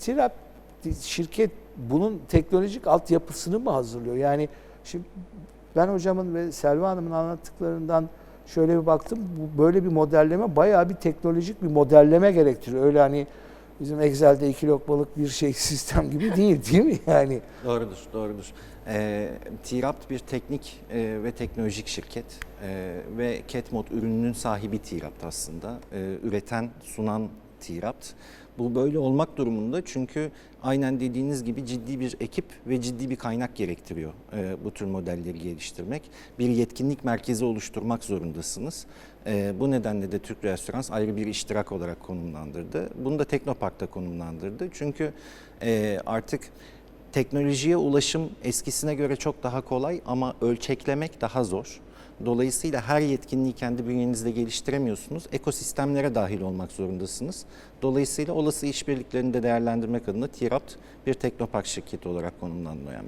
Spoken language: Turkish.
TİRAP şirket bunun teknolojik altyapısını mı hazırlıyor? Yani şimdi ben hocamın ve Selva Hanım'ın anlattıklarından şöyle bir baktım. Bu böyle bir modelleme bayağı bir teknolojik bir modelleme gerektiriyor. Öyle hani bizim Excel'de iki lokmalık bir şey sistem gibi değil değil mi yani? Doğrudur, doğrudur. E, T-Rapt bir teknik e, ve teknolojik şirket e, ve CatMod ürününün sahibi T-Rapt aslında. E, üreten, sunan T-Rapt. Bu böyle olmak durumunda çünkü aynen dediğiniz gibi ciddi bir ekip ve ciddi bir kaynak gerektiriyor e, bu tür modelleri geliştirmek. Bir yetkinlik merkezi oluşturmak zorundasınız. E, bu nedenle de Türk Restoranс ayrı bir iştirak olarak konumlandırdı. Bunu da Teknopark'ta konumlandırdı. Çünkü e, artık teknolojiye ulaşım eskisine göre çok daha kolay ama ölçeklemek daha zor. Dolayısıyla her yetkinliği kendi bünyenizde geliştiremiyorsunuz. Ekosistemlere dahil olmak zorundasınız. Dolayısıyla olası işbirliklerini de değerlendirmek adına T-Rapt bir teknopark şirketi olarak konumlanmaya